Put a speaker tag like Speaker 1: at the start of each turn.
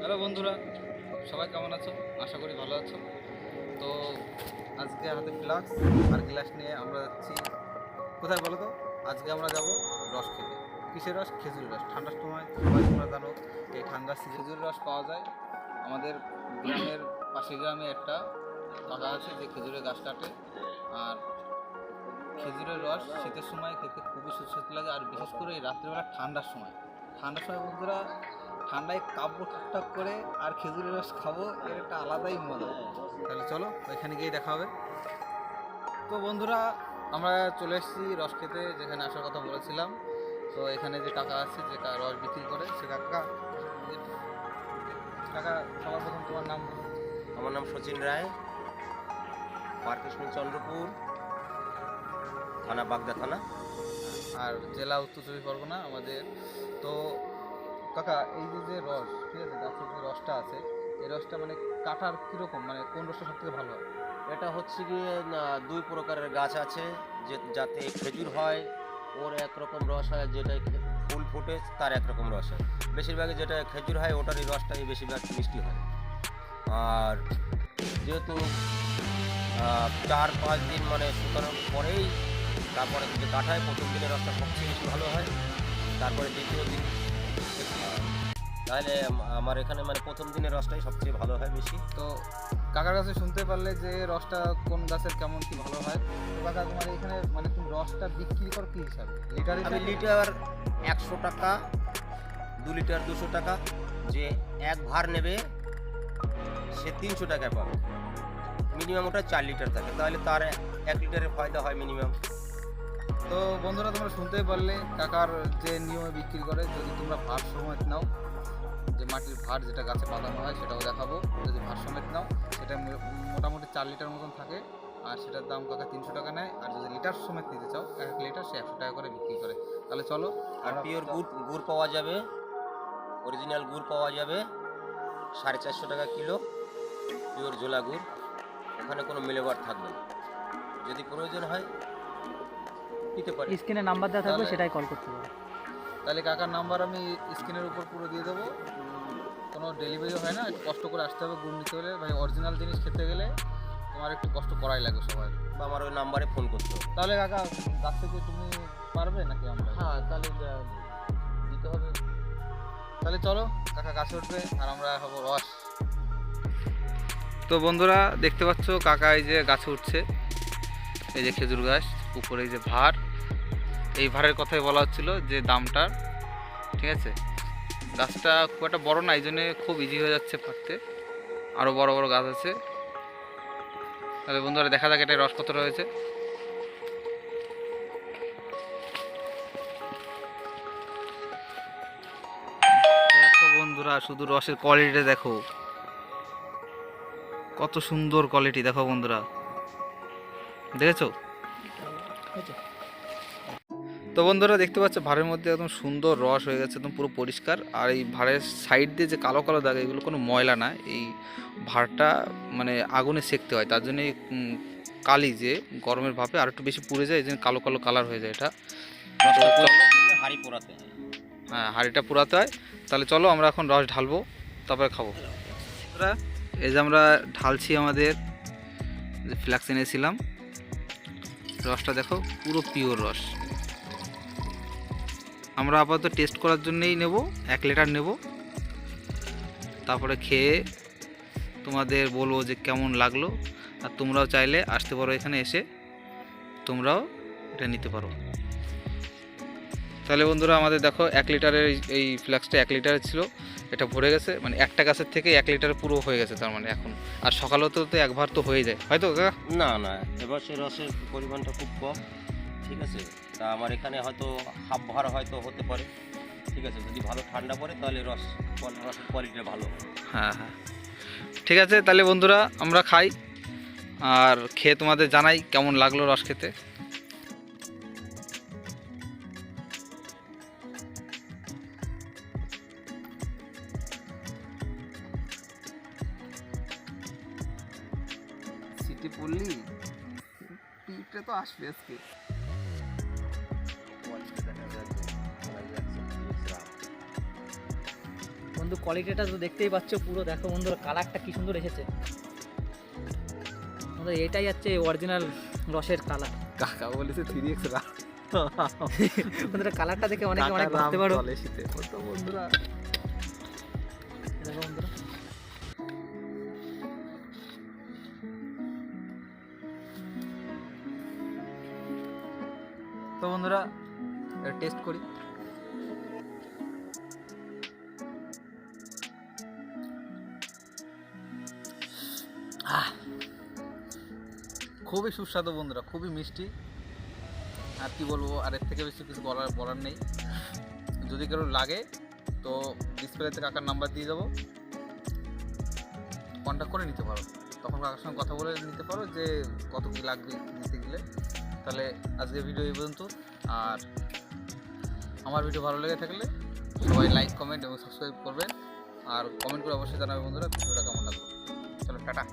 Speaker 1: Hello বন্ধুরা, সবাই কেমন আছো? আশা করি ভালো আছো। তো আজকে হাতে গ্লাস আর গ্লাস নিয়ে আমরা যাচ্ছি। কোথায় বলো তো? আজকে আমরা যাব রস খেতে। কিসের রস? খেজুর রস। ঠান্ডার সময় সবাই তোমরা জানো, এই ঠান্ডার খেজুর রস পাওয়া যায়। আমাদের গ্রামের পাশের গ্রামে একটা কাকা আছে যে খেজুরের গাছ কাটে। আর খেজুরের রস শীতের সময় খেতে খুবই সুস্বাদু লাগে। আর বিশেষ করে এই রাত্রিবেলা ঠান্ডার সময়। ঠান্ডার সময় বন্ধুরা ঠান্ডায় কাব্য ঠাকঠাক করে আর খেজুরের রস খাব এর একটা আলাদাই মজা। তাহলে চলো ওইখানে গিয়ে দেখা হবে। তো বন্ধুরা আমরা চলে এসেছি রস খেতে যেখানে আসার কথা বলেছিলাম। তো এখানে যে কাকা আছে যে রস বিক্রি করে সে কাকা কাকা সবার প্রথম তোমার নাম
Speaker 2: আমার নাম সচিন রায়। পার্কেশন চন্দ্রপুর থানা বাগদা থানা।
Speaker 1: আর জেলা উত্তর চব্বিশ পরগনা আমাদের। তো কাকা, এই যে যে রস, ঠিক আছে গাছের যে রসটা আছে, এই রসটা মানে কাটার কীরকম? মানে কোন রসটা সব থেকে ভালো হয়?
Speaker 2: এটা হচ্ছে গিয়ে দুই প্রকারের গাছ আছে, যে, যাতে খেজুর হয়, ওর একরকম রস হয় যেটা ফুল ফুটে, তার একরকম রস হয়। বেশিরভাগই যেটা খেজুর হয়, ওটারই রসটাই বেশিরভাগ মিষ্টি হয়। আর যেহেতু চার, পাঁচ দিন মানে শুকানোর পরেই, তারপরে যে কাঠায় প্রথম দিনের রসটা সবচেয়ে বেশি ভালো হয়। তারপরে দ্বিতীয় দিন তাহলে আমার এখানে মানে প্রথম দিনের রসটাই সবচেয়ে ভালো হয় বেশি।
Speaker 1: তো কাকার কাছে শুনতে পারলে যে রসটা কোন গাছের কেমন কি ভালো হয়? তো কাকা তোমার এখানে মানে তুমি রসটা বিক্রি কর কি হিসাবে? লিটার
Speaker 2: আমি লিটার একশো টাকা দু লিটার দুশো টাকা যে এক ভার নেবে সে তিনশো টাকায় পাবে। মিনিমাম ওটা চার লিটার থাকে তাহলে তার এক লিটারের ফায়দা হয় মিনিমাম।
Speaker 1: তো বন্ধুরা তোমরা শুনতেই পারলে কাকার যে নিয়মে বিক্রি করে যদি তোমরা ভার সমেত নাও যে মাটির ভার যেটা গাছে পাতানো হয় সেটাও দেখাবো। যদি ভার সমেত নাও সেটা মোটামুটি চার লিটার মতন থাকে আর সেটার দাম কাকা তিনশো টাকা নেয়। আর যদি লিটার সমেত নিতে চাও এক এক লিটার সে একশো টাকা করে বিক্রি করে। তাহলে চলো
Speaker 2: আর পিওর গুড় গুড় পাওয়া যাবে। অরিজিনাল গুড় পাওয়া যাবে। সাড়ে চারশো টাকা কিলো পিওর জোলা গুড়। ওখানে কোনো মিলেবার থাকবে না। যদি প্রয়োজন হয় দিতে পারি।
Speaker 3: স্ক্রিনে নাম্বার দেওয়া থাকবে সেটাই কল করতে পারো
Speaker 1: তাহলে কাকার নাম্বার আমি স্ক্রিনের উপর পুরো দিয়ে দেবো। কোনো ডেলিভারি হয় না একটু কষ্ট করে আসতে হবে গুড় নিতে হলে। মানে অরিজিনাল জিনিস খেতে গেলে তোমার একটু কষ্ট করাই লাগবে সবাই
Speaker 2: বা আমার ওই নাম্বারে ফোন করতে হবে।
Speaker 1: তাহলে কাকা গাছ থেকে তুমি পারবে নাকি আমরা?
Speaker 2: হ্যাঁ তাহলে দিতে হবে।
Speaker 1: তাহলে চলো কাকা গাছে উঠবে আর আমরা হব রস। তো বন্ধুরা দেখতে পাচ্ছ কাকা এই যে গাছে উঠছে এই যে খেজুর গাছ। উপরে যে ভার, এই ভারের কথাই বলা হচ্ছিল যে দামটার, ঠিক আছে? গাছটা খুব একটা বড়ো না, এই জন্যে খুব ইজি হয়ে যাচ্ছে পারতে আরও বড় বড় গাছ আছে। তাহলে বন্ধুরা, দেখা যাক এটা রস কত রয়েছে বন্ধুরা, শুধু রসের কোয়ালিটিটা দেখো। কত সুন্দর কোয়ালিটি দেখো বন্ধুরা। দেখেছ? তো বন্ধুরা দেখতে পাচ্ছ ভাড়ের মধ্যে একদম সুন্দর রস হয়ে গেছে একদম পুরো পরিষ্কার। আর এই ভাড়ের সাইড দিয়ে যে কালো কালো দাগ এগুলো কোনো ময়লা না এই ভাড়টা মানে আগুনে সেকতে হয়। তার জন্য এই, কালি যে গরমের ভাপে আর একটু বেশি পুড়ে যায় এই জন্য কালো কালো কালার হয়ে যায় এটা।
Speaker 2: হাঁড়ি পোড়াতে হ্যাঁ।
Speaker 1: হাঁড়িটা পুরাতে হয়। তাহলে চলো আমরা এখন রস ঢালবো তারপরে খাব। এই যে আমরা ঢালছি আমাদের যে ফ্লাক্স এনেছিলাম রসটা দেখো, পুরো পিওর রস। আমরা আপাতত টেস্ট করার জন্যই নেব, এক লিটার নেব। তারপরে খেয়ে তোমাদের বলব যে কেমন লাগল, আর তোমরাও চাইলে আসতে পারো এখানে এসে, তোমরাও এটা নিতে পারো। তাহলে বন্ধুরা আমাদের দেখো, এক লিটারের এই- ফ্লাক্সটা এক লিটারের ছিল। এটা ভরে গেছে মানে একটা গাছের থেকে এক লিটার পুরো হয়ে গেছে তার মানে এখন। আর সকালেও তো তো একবার তো হয়ে যায় হয়তো কাকা?
Speaker 2: না না এবার সে রসের পরিমাণটা খুব কম ঠিক আছে? তা আমার এখানে হয়তো হাফ ভার হয়তো হতে পারে ঠিক আছে? যদি ভালো ঠান্ডা পড়ে তাহলে রস রসের কোয়ালিটিটা ভালো।
Speaker 1: হ্যাঁ হ্যাঁ। ঠিক আছে তাহলে বন্ধুরা আমরা খাই। আর খেয়ে তোমাদের জানাই কেমন লাগল রস খেতে। পড়লি পিঠে তো আসবে আজকে।
Speaker 3: বন্ধু কোয়ালিটিটা তো দেখতেই পাচ্ছ পুরো। দেখো বন্ধুরা কালারটা কি সুন্দর এসেছে। বন্ধু এটাই হচ্ছে অরিজিনাল রসের কালার
Speaker 1: কাকা বলেছে থ্রি এক্স
Speaker 3: বন্ধুরা কালারটা দেখে অনেকে অনেক ভাবতে পারো।
Speaker 1: বন্ধুরা।
Speaker 3: বন্ধুরা।
Speaker 1: তো বন্ধুরা টেস্ট করি! খুবই সুস্বাদু বন্ধুরা, খুবই মিষ্টি। আর কি বলব, আর এর থেকে বেশি কিছু বলার বলার নেই। যদি কারও লাগে, তো ডিসপ্লেতে কাকার নাম্বার দিয়ে দেবো। কন্ট্যাক্ট করে নিতে পারো। তখন কাকার সঙ্গে কথা বলে নিতে পারো যে কত কী লাগবে দিতে গেলে। তাহলে আজকে ভিডিও এই পর্যন্ত। আর আমার ভিডিও ভালো লেগে থাকলে সবাই লাইক কমেন্ট এবং সাবস্ক্রাইব করবেন। আর কমেন্ট করে অবশ্যই জানাবে বন্ধুরা, ভিডিওটা কেমন লাগল। চলো, টাটা।